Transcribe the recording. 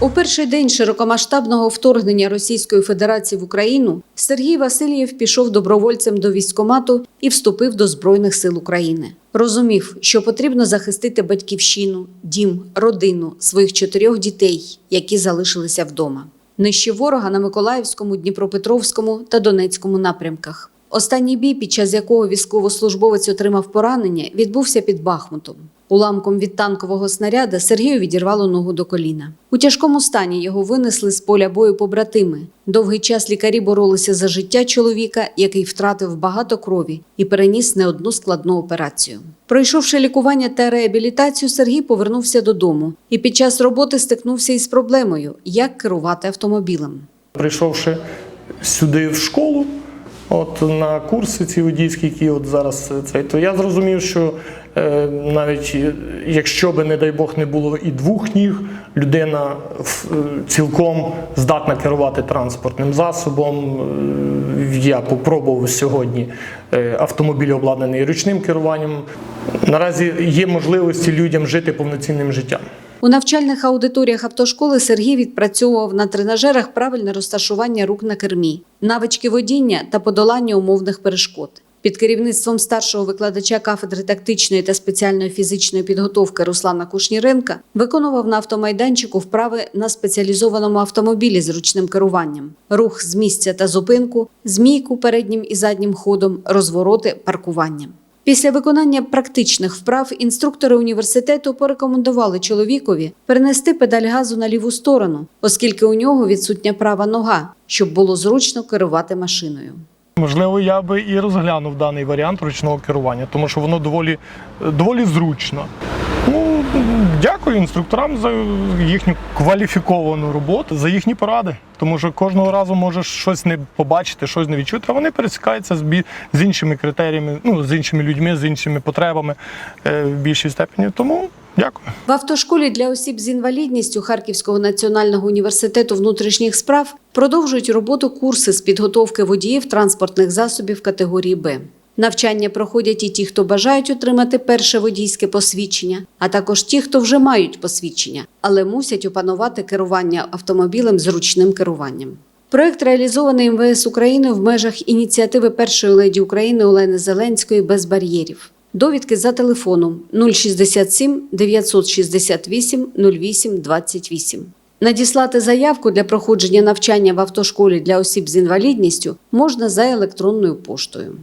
У перший день широкомасштабного вторгнення Російської Федерації в Україну Сергій Васильєв пішов добровольцем до військкомату і вступив до Збройних сил України. Розумів, що потрібно захистити батьківщину, дім, родину, своїх чотирьох дітей, які залишилися вдома. Нижче ворога на Миколаївському, Дніпропетровському та Донецькому напрямках. Останній бій, під час якого військовослужбовець отримав поранення, відбувся під Бахмутом. Уламком від танкового снаряда Сергію відірвало ногу до коліна. У тяжкому стані його винесли з поля бою побратими. Довгий час лікарі боролися за життя чоловіка, який втратив багато крові і переніс не одну складну операцію. Пройшовши лікування та реабілітацію, Сергій повернувся додому і під час роботи стикнувся із проблемою, як керувати автомобілем. Прийшовши сюди в школу, от на курси ці водійські, які от зараз е, цей, то я зрозумів, що е, навіть якщо би, не дай Бог, не було і двох ніг, людина е, цілком здатна керувати транспортним засобом. Е, Я попробував сьогодні е, автомобіль обладнаний ручним керуванням. Наразі є можливості людям жити повноцінним життям. У навчальних аудиторіях автошколи Сергій відпрацьовував на тренажерах правильне розташування рук на кермі, навички водіння та подолання умовних перешкод. Під керівництвом старшого викладача кафедри тактичної та спеціальної фізичної підготовки Руслана Кушніренка виконував на автомайданчику вправи на спеціалізованому автомобілі з ручним керуванням, рух з місця та зупинку, змійку переднім і заднім ходом, розвороти, паркування. Після виконання практичних вправ інструктори університету порекомендували чоловікові перенести педаль газу на ліву сторону, оскільки у нього відсутня права нога, щоб було зручно керувати машиною. Можливо, я би і розглянув даний варіант ручного керування, тому що воно доволі, доволі зручно. Ну, дякую інструкторам за їхню кваліфіковану роботу, за їхні поради. Тому що кожного разу можеш щось не побачити, щось не відчути, а вони пересікаються з, бі- з іншими критеріями, ну, з іншими людьми, з іншими потребами е, в більшій степені. Тому дякую. В автошколі для осіб з інвалідністю Харківського національного університету внутрішніх справ продовжують роботу курси з підготовки водіїв транспортних засобів категорії Б. Навчання проходять і ті, хто бажають отримати перше водійське посвідчення, а також ті, хто вже мають посвідчення, але мусять опанувати керування автомобілем з ручним керуванням. Проект реалізований МВС України в межах ініціативи першої леді України Олени Зеленської без бар'єрів. Довідки за телефоном 067 968 08 28. Надіслати заявку для проходження навчання в автошколі для осіб з інвалідністю можна за електронною поштою.